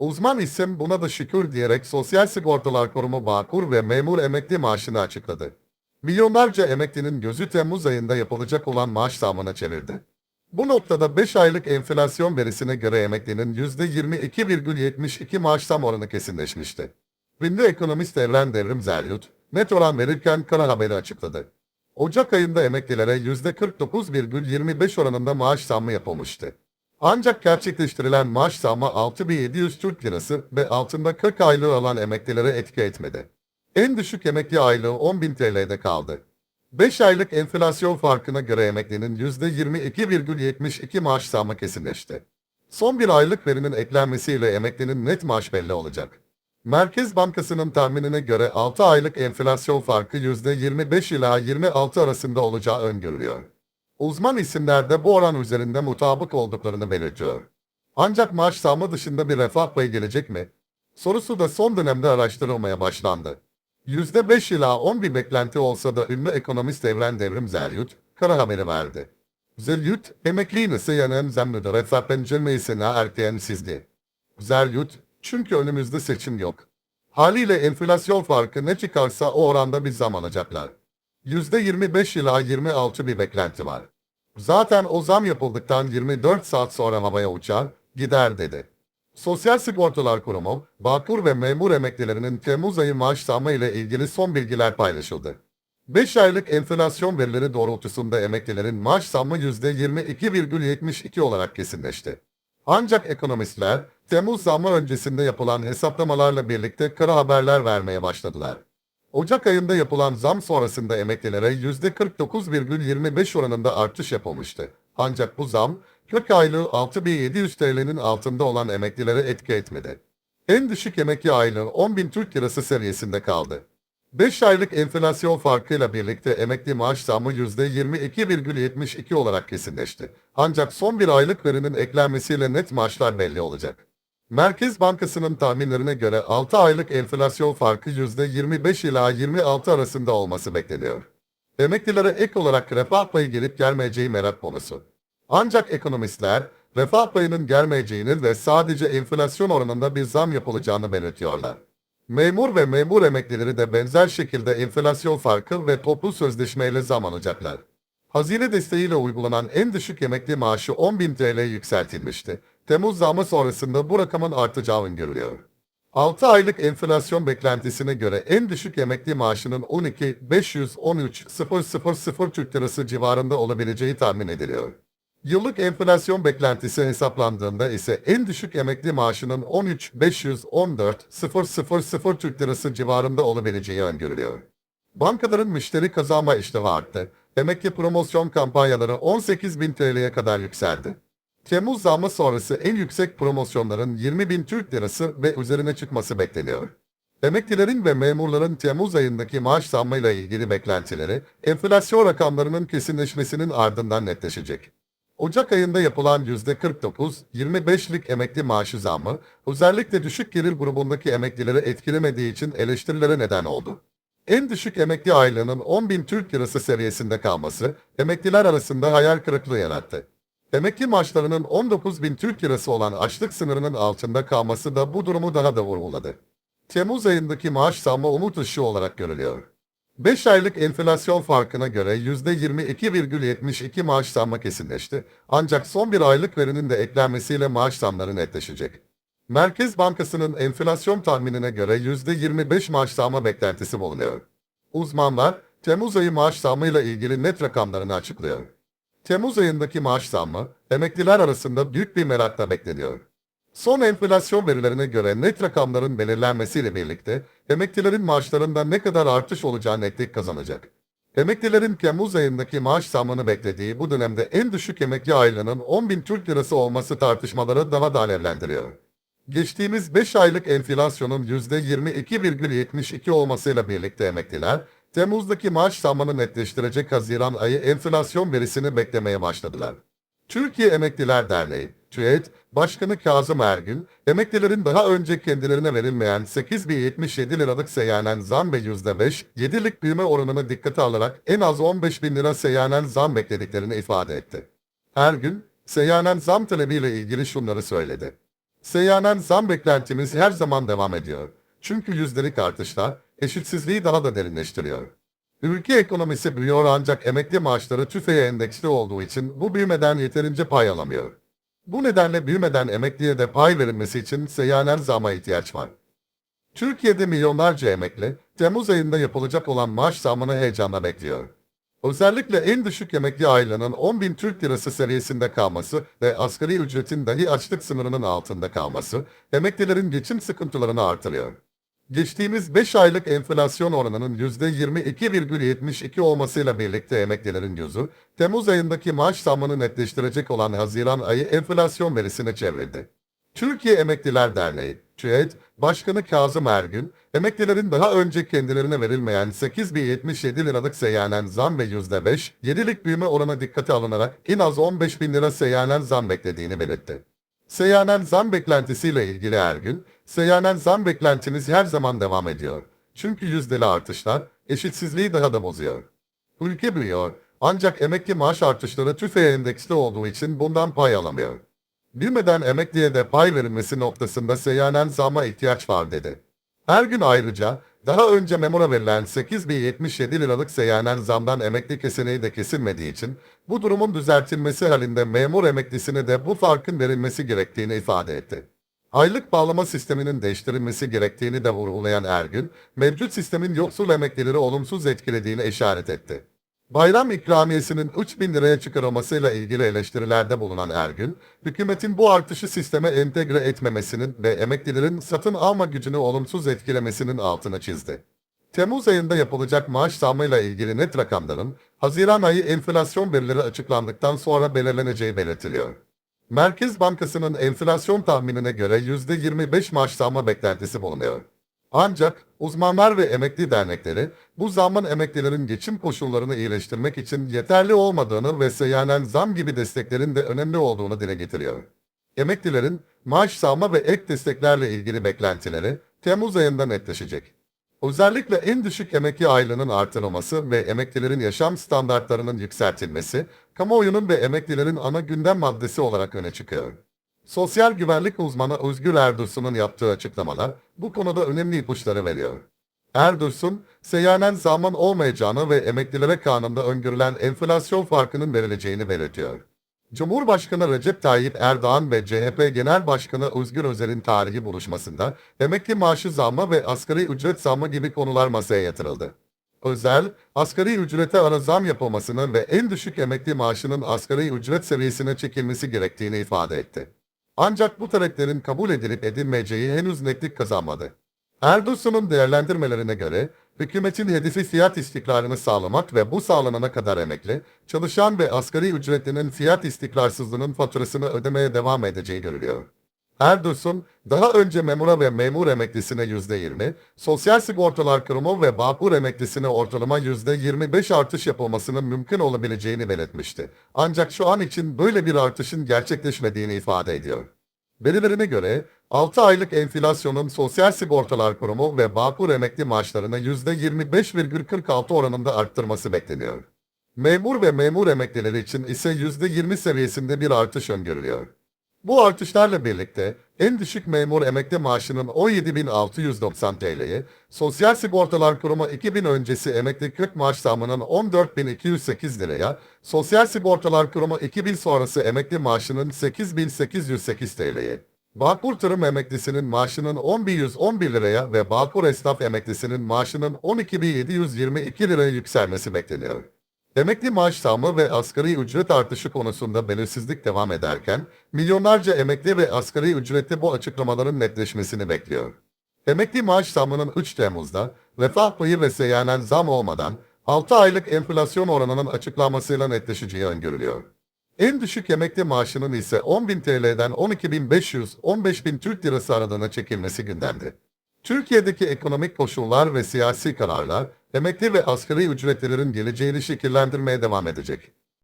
Uzman isim buna da şükür diyerek Sosyal Sigortalar Kurumu Bağkur ve memur emekli maaşını açıkladı. Milyonlarca emeklinin gözü Temmuz ayında yapılacak olan maaş zamına çevirdi. Bu noktada 5 aylık enflasyon verisine göre emeklinin %22,72 maaş zam oranı kesinleşmişti. Ünlü ekonomist Evren Devrim Zelyut, net oran verirken kara haberi açıkladı. Ocak ayında emeklilere %49,25 oranında maaş zammı yapılmıştı. Ancak gerçekleştirilen maaş zammı 6700 Türk Lirası ve altında 40 aylığı alan emeklilere etki etmedi. En düşük emekli aylığı 10.000 TL'de kaldı. 5 aylık enflasyon farkına göre emeklinin %22,72 maaş zammı kesinleşti. Son bir aylık verinin eklenmesiyle emeklinin net maaş belli olacak. Merkez Bankası'nın tahminine göre 6 aylık enflasyon farkı %25 ila 26 arasında olacağı öngörülüyor. Uzman isimler de bu oran üzerinde mutabık olduklarını belirtiyor. Ancak maaş zammı dışında bir refah payı gelecek mi? Sorusu da son dönemde araştırılmaya başlandı. %5 ila 10 bir beklenti olsa da ünlü ekonomist Evren Devrim Zelyut, kara haberi verdi. Zelyut, emekli nasıl yanan zammıdır refah pencermesine erkeğen sizdi. Zelyut, çünkü önümüzde seçim yok. Haliyle enflasyon farkı ne çıkarsa o oranda bir zam alacaklar. %25 ila 26 bir beklenti var. Zaten o zam yapıldıktan 24 saat sonra havaya uçar, gider dedi. Sosyal Sigortalar Kurumu, Bağkur ve memur emeklilerinin Temmuz ayı maaş zammı ile ilgili son bilgiler paylaşıldı. 5 aylık enflasyon verileri doğrultusunda emeklilerin maaş zammı %22,72 olarak kesinleşti. Ancak ekonomistler, Temmuz zammı öncesinde yapılan hesaplamalarla birlikte kara haberler vermeye başladılar. Ocak ayında yapılan zam sonrasında emeklilere %49,25 oranında artış yapılmıştı. Ancak bu zam, 40 aylığı 6700 TL'nin altında olan emeklilere etki etmedi. En düşük emekli aylığı 10.000 Türk Lirası seviyesinde kaldı. 5 aylık enflasyon farkıyla birlikte emekli maaş zammı %22,72 olarak kesinleşti. Ancak son bir aylık verinin eklenmesiyle net maaşlar belli olacak. Merkez Bankası'nın tahminlerine göre 6 aylık enflasyon farkı %25 ila 26 arasında olması bekleniyor. Emeklilere ek olarak refah payı gelip gelmeyeceği merak konusu. Ancak ekonomistler, refah payının gelmeyeceğini ve sadece enflasyon oranında bir zam yapılacağını belirtiyorlar. Memur ve memur emeklileri de benzer şekilde enflasyon farkı ve toplu sözleşmeyle zam alacaklar. Hazine desteğiyle uygulanan en düşük emekli maaşı 10.000 TL yükseltilmişti. Temmuz zamı sonrasında bu rakamın artacağı öngörülüyor. 6 aylık enflasyon beklentisine göre en düşük emekli maaşının 12.513.000 Türk Lirası civarında olabileceği tahmin ediliyor. Yıllık enflasyon beklentisi hesaplandığında ise en düşük emekli maaşının 13.514.000 Türk Lirası civarında olabileceği öngörülüyor. Bankaların müşteri kazanma iştahı arttı. Emekli promosyon kampanyaları 18.000 TL'ye kadar yükseldi. Temmuz zammı sonrası en yüksek promosyonların 20.000 Türk Lirası ve üzerine çıkması bekleniyor. Emeklilerin ve memurların Temmuz ayındaki maaş zammıyla ilgili beklentileri, enflasyon rakamlarının kesinleşmesinin ardından netleşecek. Ocak ayında yapılan %49-25'lik emekli maaşı zammı, özellikle düşük gelir grubundaki emeklileri etkilemediği için eleştirilere neden oldu. En düşük emekli aylığının 10.000 Türk Lirası seviyesinde kalması, emekliler arasında hayal kırıklığı yarattı. Emekli maaşlarının 19.000 Türk Lirası olan açlık sınırının altında kalması da bu durumu daha da vurguladı. Temmuz ayındaki maaş zammı umut ışığı olarak görülüyor. 5 aylık enflasyon farkına göre %22,72 maaş zammı kesinleşti. Ancak son bir aylık verinin de eklenmesiyle maaş zamları netleşecek. Merkez Bankası'nın enflasyon tahminine göre %25 maaş zammı beklentisi bulunuyor. Uzmanlar, Temmuz ayı maaş zammıyla ilgili net rakamlarını açıklıyor. Temmuz ayındaki maaş zammı, emekliler arasında büyük bir merakla bekleniyor. Son enflasyon verilerine göre net rakamların belirlenmesiyle birlikte emeklilerin maaşlarında ne kadar artış olacağı netlik kazanacak. Emeklilerin Temmuz ayındaki maaş zammını beklediği bu dönemde en düşük emekli aylığının 10.000 Türk Lirası olması tartışmaları daha da alevlendiriyor. Geçtiğimiz 5 aylık enflasyonun %22,72 olmasıyla birlikte emekliler, Temmuz'daki maaş zammını netleştirecek Haziran ayı enflasyon verisini beklemeye başladılar. Türkiye Emekliler Derneği, TÜET, Başkanı Kazım Ergün, emeklilerin daha önce kendilerine verilmeyen 8.077 liralık seyyanen zam ve %5, 7'lik büyüme oranını dikkate alarak en az 15 bin lira seyyanen zam beklediklerini ifade etti. Ergün, seyyanen zam talebiyle ilgili şunları söyledi. Seyyanen zam beklentimiz her zaman devam ediyor. Çünkü yüzdelik artışlar eşitsizliği daha da derinleştiriyor. Ülke ekonomisi büyüyor ancak emekli maaşları tüfeğe endeksli olduğu için bu büyümeden yeterince pay alamıyor. Bu nedenle büyümeden emekliye de pay verilmesi için seyyanen zama ihtiyaç var. Türkiye'de milyonlarca emekli, Temmuz ayında yapılacak olan maaş zammını heyecanla bekliyor. Özellikle en düşük emekli aylığının 10 bin Türk lirası seviyesinde kalması ve asgari ücretin dahi açlık sınırının altında kalması, emeklilerin geçim sıkıntılarını artırıyor. Geçtiğimiz 5 aylık enflasyon oranının %22,72 olmasıyla birlikte emeklilerin yüzü, Temmuz ayındaki maaş zammını netleştirecek olan Haziran ayı enflasyon verisine çevrildi. Türkiye Emekliler Derneği, TÜED, Başkanı Kazım Ergün, emeklilerin daha önce kendilerine verilmeyen 8077 liralık seyyanen zam ve %5, 7'lik büyüme oranı dikkate alınarak en az 15 bin lira seyyanen zam beklediğini belirtti. Seyyanen zam beklentisiyle ilgili Ergün, seyyanen zam beklentimiz her zaman devam ediyor. Çünkü yüzdeli artışlar eşitsizliği daha da bozuyor. Ülke büyüyor ancak emekli maaş artışları tüfeğe endeksli olduğu için bundan pay alamıyor. Bilmeden emekliye de pay verilmesi noktasında seyyanen zamma ihtiyaç var dedi. Her gün ayrıca daha önce memura verilen 8077 liralık seyyanen zamdan emekli keseneği de kesilmediği için bu durumun düzeltilmesi halinde memur emeklisine de bu farkın verilmesi gerektiğini ifade etti. Aylık bağlama sisteminin değiştirilmesi gerektiğini de vurgulayan Ergün, mevcut sistemin yoksul emeklileri olumsuz etkilediğini işaret etti. Bayram ikramiyesinin 3 bin liraya çıkarılmasıyla ilgili eleştirilerde bulunan Ergün, hükümetin bu artışı sisteme entegre etmemesinin ve emeklilerin satın alma gücünü olumsuz etkilemesinin altını çizdi. Temmuz ayında yapılacak maaş zammıyla ilgili net rakamların, Haziran ayı enflasyon verileri açıklandıktan sonra belirleneceği belirtiliyor. Merkez Bankası'nın enflasyon tahminine göre %25 maaş zammı beklentisi bulunuyor. Ancak uzmanlar ve emekli dernekleri bu zammın emeklilerin geçim koşullarını iyileştirmek için yeterli olmadığını ve seyyanen zam gibi desteklerin de önemli olduğunu dile getiriyor. Emeklilerin maaş zammı ve ek desteklerle ilgili beklentileri Temmuz ayında netleşecek. Özellikle en düşük emekli aylığının artırılması ve emeklilerin yaşam standartlarının yükseltilmesi, kamuoyunun ve emeklilerin ana gündem maddesi olarak öne çıkıyor. Sosyal güvenlik uzmanı Özgür Erdursun'un yaptığı açıklamalar bu konuda önemli ipuçları veriyor. Erdursun, seyyanen zaman olmayacağını ve emeklilere kanunda öngörülen enflasyon farkının verileceğini belirtiyor. Cumhurbaşkanı Recep Tayyip Erdoğan ve CHP Genel Başkanı Özgür Özel'in tarihi buluşmasında emekli maaşı zammı ve asgari ücret zammı gibi konular masaya yatırıldı. Özel, asgari ücrete ara zam yapılmasını ve en düşük emekli maaşının asgari ücret seviyesine çekilmesi gerektiğini ifade etti. Ancak bu taleplerin kabul edilip edilmeyeceği henüz netlik kazanmadı. Erdoğan'ın değerlendirmelerine göre hükümetin hedefi fiyat istikrarını sağlamak ve bu sağlanana kadar emekli, çalışan ve asgari ücretlinin fiyat istikrarsızlığının faturasını ödemeye devam edeceği görülüyor. Erdoğan, daha önce memura ve memur emeklisine %20, Sosyal Sigortalar Kurumu ve Bağkur emeklisine ortalama %25 artış yapılmasının mümkün olabileceğini belirtmişti. Ancak şu an için böyle bir artışın gerçekleşmediğini ifade ediyor. Verilerine göre 6 aylık enflasyonun Sosyal Sigortalar Kurumu ve Bağkur emekli maaşlarını %25,46 oranında arttırması bekleniyor. Memur ve memur emeklileri için ise %20 seviyesinde bir artış öngörülüyor. Bu artışlarla birlikte en düşük memur emekli maaşının 17.690 TL'ye, Sosyal Sigortalar Kurumu 2000 öncesi emekli kök maaş zamının 14.208 liraya, Sosyal Sigortalar Kurumu 2000 sonrası emekli maaşının 8.808 TL'ye, Bağkur Tarım emeklisinin maaşının 10.111 liraya ve Bağkur Esnaf emeklisinin maaşının 12.722 liraya yükselmesi bekleniyor. Emekli maaş zammı ve asgari ücret artışı konusunda belirsizlik devam ederken, milyonlarca emekli ve asgari ücretli bu açıklamaların netleşmesini bekliyor. Emekli maaş zammının 3 Temmuz'da, refah payı ve seyyanen zam olmadan 6 aylık enflasyon oranının açıklanmasıyla netleşeceği öngörülüyor. En düşük emekli maaşının ise 10.000 TL'den 12.500-15.000 Türk Lirası aralığına çekilmesi gündemde. Türkiye'deki ekonomik koşullar ve siyasi kararlar, emekli ve asgari ücretlilerin geleceğini şekillendirmeye devam edecek.